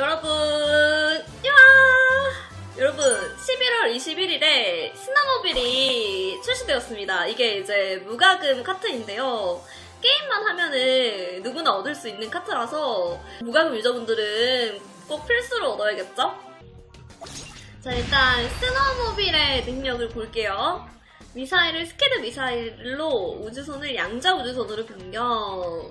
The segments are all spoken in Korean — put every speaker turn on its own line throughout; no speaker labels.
여러분, 야! 여러분, 11월 21일에 스나모빌이 출시되었습니다. 이게 이제 무과금 카트인데요. 게임만 하면은 누구나 얻을 수 있는 카트라서 무과금 유저분들은 꼭 필수로 얻어야겠죠? 자, 일단 스노모빌의 능력을 볼게요. 미사일을 스캐드 미사일로 우주선을 양자 우주선으로 변경.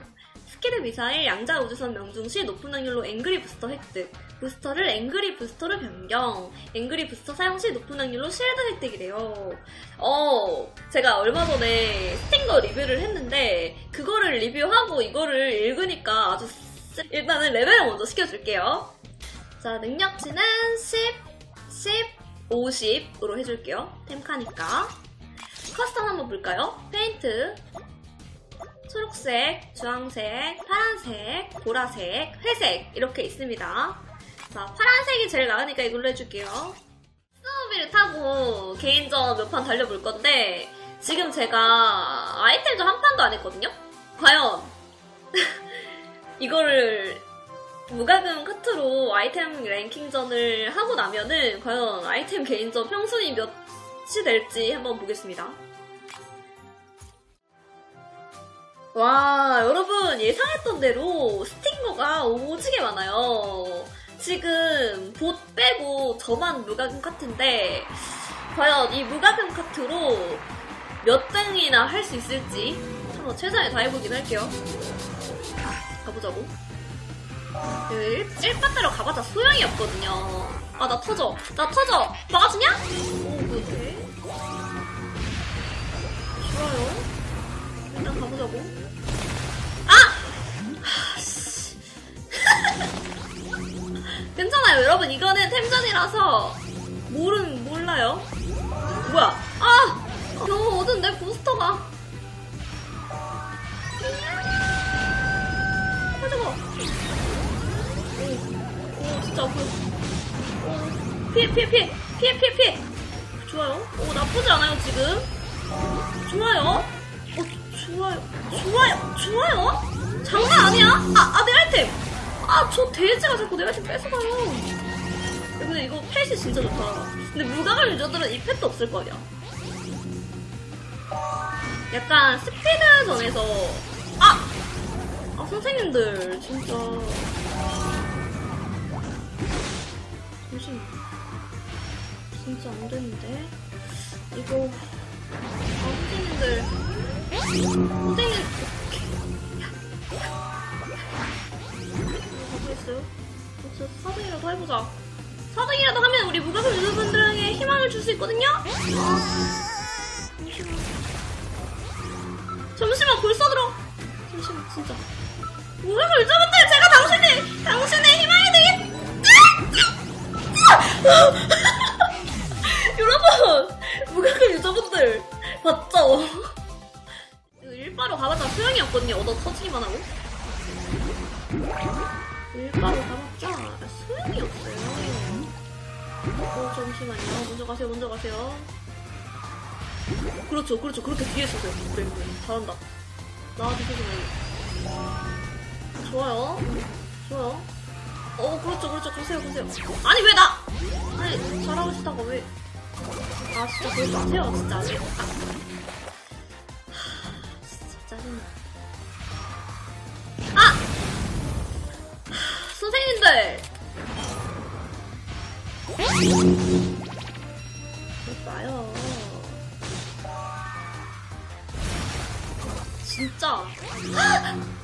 스캐드 미사일 양자 우주선 명중 시 높은 확률로 앵그리 부스터 획득. 부스터를 앵그리 부스터로 변경. 앵그리 부스터 사용 시 높은 확률로 실드 획득이래요. 어, 제가 얼마 전에 스팅거 리뷰를 했는데 그거를 리뷰하고 이거를 읽으니까 아주 쓰- 일단은 레벨을 먼저 시켜줄게요. 자, 능력치는 10, 10, 50으로 해줄게요. 템카니까. 커스텀 한번 볼까요? 페인트. 초록색, 주황색, 파란색, 보라색, 회색 이렇게 있습니다. 자, 파란색이 제일 나으니까 이걸로 해줄게요. 스노우빌을 타고 개인전 몇 판 달려볼 건데 지금 제가 아이템도 한 판도 안 했거든요? 과연 이거를 무과금 카트로 아이템 랭킹전을 하고 나면은 과연 아이템 개인전 평순이 몇이 될지 한번 보겠습니다. 와, 여러분 예상했던 대로 스팅거가 오지게 많아요. 지금 봇 빼고 저만 무과금 카트인데 과연 이 무과금 카트로 몇 등이나 할 수 있을지 한번 최선을 다해보긴 할게요. 가보자고. 일, 일반대로 가봤자 소용이 없거든요. 아, 나 터져. 나 터져. 막아주냐? 오, 그렇게. 좋아요. 일단 가보자고. 아! 괜찮아요, 여러분. 이거는 템전이라서 모른 몰라요. 뭐야? 아! 겨우 얻은 내 부스터가. 가져가. 오, 진짜 아파. 오, 피해, 피해, 피해. 피해, 피해, 피해. 좋아요. 오, 나쁘지 않아요, 지금. 좋아요. 어, 좋아요. 좋아요. 좋아요. 장난 아니야? 아, 아, 내 아이템. 아, 저 돼지가 자꾸 내 아이템 뺏어가요. 근데 이거 펫이 진짜 좋다. 근데 무가갈 유저들은 이 펫도 없을 거 아니야. 약간 스피드전에서 아! 아 선생님들 진짜 잠시만 진짜 안 되는데 이거 아 선생님 가보겠어요 진짜 4등이라도 해보자 4등이라도 하면 우리 무가금 유저분들에게 희망을 줄 수 있거든요? 잠시만 잠시만 벌써 들어. 잠시만 진짜. 무가금 유저분들 제가 당신의 당신의 희망이 되겠 여러분 무가금 유저분들 봤죠? 가봤자 소용이 없거든요. 얻어 터지기만 하고. 일바로 가봤자 소용이 없어요. 어 잠시만요. 먼저 가세요 먼저 가세요. 그렇죠 그렇죠. 그렇게 뒤에 서세요. 그래 그래 잘한다. 소리 많이 좋아요. 좋아요. 어 그렇죠 그렇죠. 가세요 가세요. 아니 왜 나? 아니 잘하고 싶다가 왜? 아 진짜 그러지 마세요 진짜. 아, 아! 하, 선생님들! 마요. 진짜.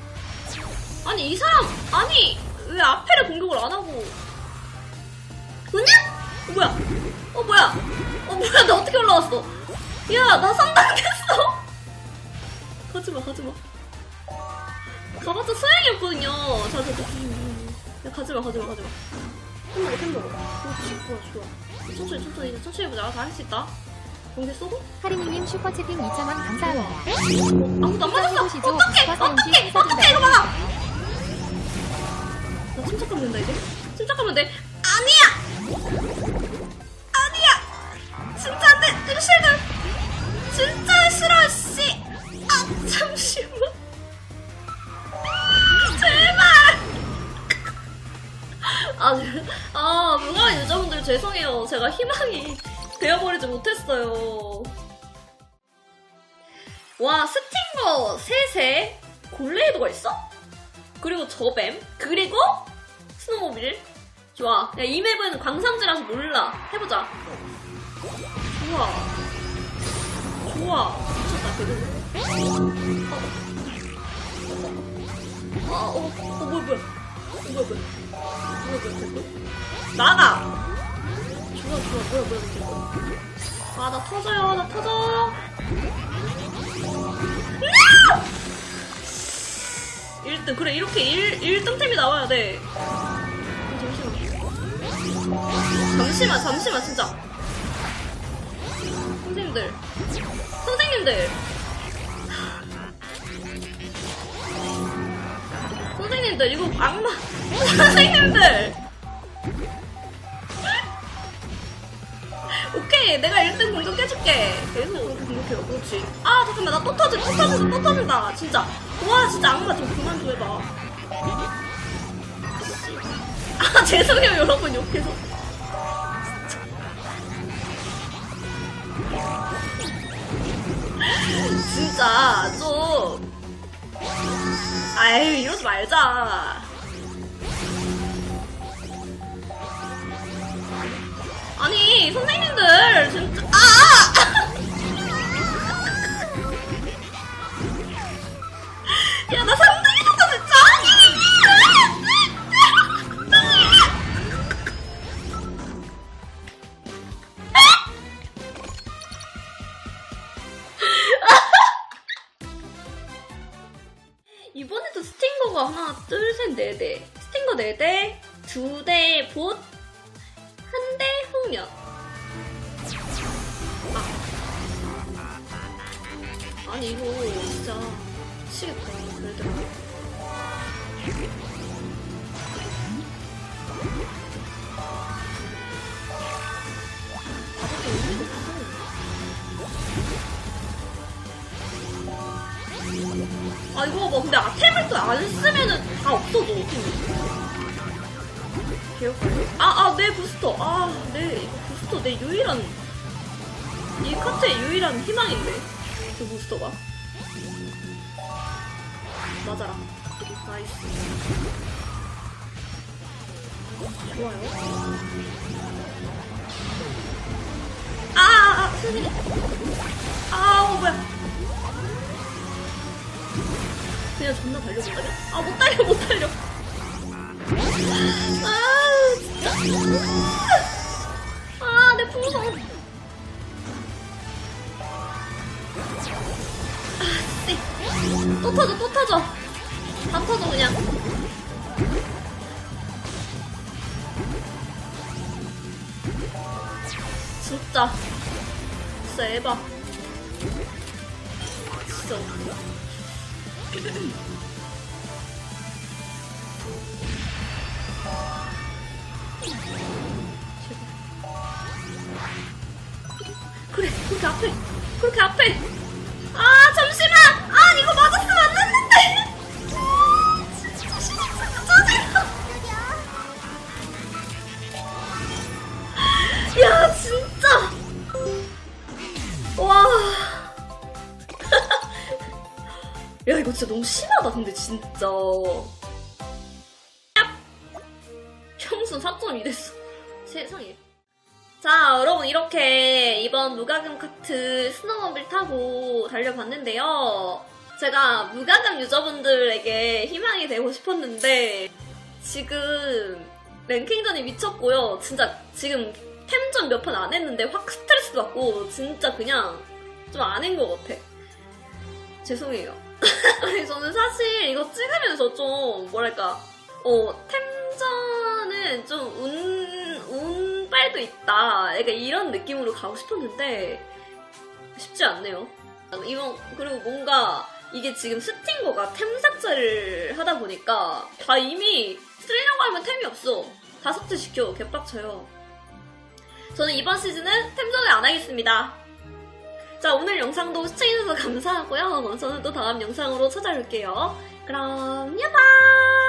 아니 이 사람 아니 왜 앞에를 공격을 안 하고? 그냥? 어, 뭐야? 어 뭐야? 어 뭐야? 나 어떻게 올라왔어? 야나 3단 됐어 가지마 가지마. 가봤자 소용이 없거든요. 자자자. 야 가지마 가지마 가지마. 햄버거 햄버거 그렇지 좋아 좋아. 천천히 천천히 이제 천천히 해보자. 다 할 수 있다. 공개 쏘고
하리미님 슈퍼채팅 2,000원 감사합니다.
아무도 안 맞았어.
해보시죠.
어떡해 어떡해 어떡해 이거 봐라 나 침착하면 된다 이제. 침착하면 돼. 아니야 죄송해요. 제가 희망이 되어버리지 못했어요. 와, 스팅거 셋에 골레이더가 있어? 그리고 저뱀, 그리고 스노모빌. 좋아. 야, 이 맵은 광산지라서 몰라. 해보자. 좋아. 좋아. 미쳤다, 걔들. 어, 어, 어, 뭐야, 뭐야. 어, 뭐야, 뭐야. 뭐야, 뭐야, 뭐야. 나가! 좋아, 좋아, 뭐야, 뭐야, 뭐야. 아, 나 터져요, 나 터져. 나! 1등, 그래, 이렇게 1, 1등 템이 나와야 돼. 어, 잠시만. 잠시만, 잠시만, 진짜. 선생님들. 선생님들. 선생님들, 이거 악마. 선생님들! 내가 1등 공격해줄게. 계속 공격해요, 그렇지. 아, 잠깐만, 나 또 터진다, 또 터진다, 또 터진다. 진짜. 와, 진짜 악마 좀 그만 좀 해봐. 아, 죄송해요, 여러분, 욕해서. 진짜, 좀. 아유, 이러지 말자. 아니, 선생님들, 진짜, 아! 야, 나 3등이었다, 진짜! 이번에도 스팅거가 하나, 둘, 셋, 네 대. 스팅거 네 대, 두대 봇, 한 대 홍련. 아. 아니, 이거 진짜 미치겠다. 그래도. 아직도 의미가 없어. 아 이거 봐 근데 아템을 또 안 쓰면은 다 없어져 기억 하세요? 아아 내 부스터 아 내 이거 부스터 내 유일한 이 카트의 유일한 희망인데 그 부스터가 맞아라 나이스 좋아요 아, 아, 아, 선생님. 아, 어, 뭐야. 그냥 존나 달려본다냐? 아, 못 달려, 못 달려. 아. 아, 내 풍선. 아, 씨. 또 터져, 또 터져. 다 터져, 그냥. 진짜. 진짜 에바. 진짜. 그래, 그렇게 앞에, 그렇게 앞에. 아, 잠시만! 아, 이거 맞았으면 안 됐는데! 아, 진짜 신입사가 야, 진짜! 와. 야, 이거 진짜 너무 심하다, 근데 진짜. 평순 4.2 됐어. 세상에. 자, 여러분, 이렇게 이번 무가금 카트 스노우모빌 타고 달려봤는데요. 제가 무가금 유저분들에게 희망이 되고 싶었는데, 지금 랭킹전이 미쳤고요. 진짜 지금 템전 몇 판 안 했는데 확 스트레스 받고, 진짜 그냥 좀 아닌 것 같아. 죄송해요. 저는 사실 이거 찍으면서 좀, 뭐랄까, 어, 템 전은 좀 운, 운빨도 있다. 약간 이런 느낌으로 가고 싶었는데, 쉽지 않네요. 이번, 그리고 뭔가, 이게 지금 스팅거가 템 삭제를 하다 보니까, 다 이미 쓰려고 하면 템이 없어. 다 삭제시켜. 개빡쳐요. 저는 이번 시즌은 템 전을 안 하겠습니다. 자, 오늘 영상도 시청해주셔서 감사하고요. 저는 또 다음 영상으로 찾아올게요. 그럼, 야바!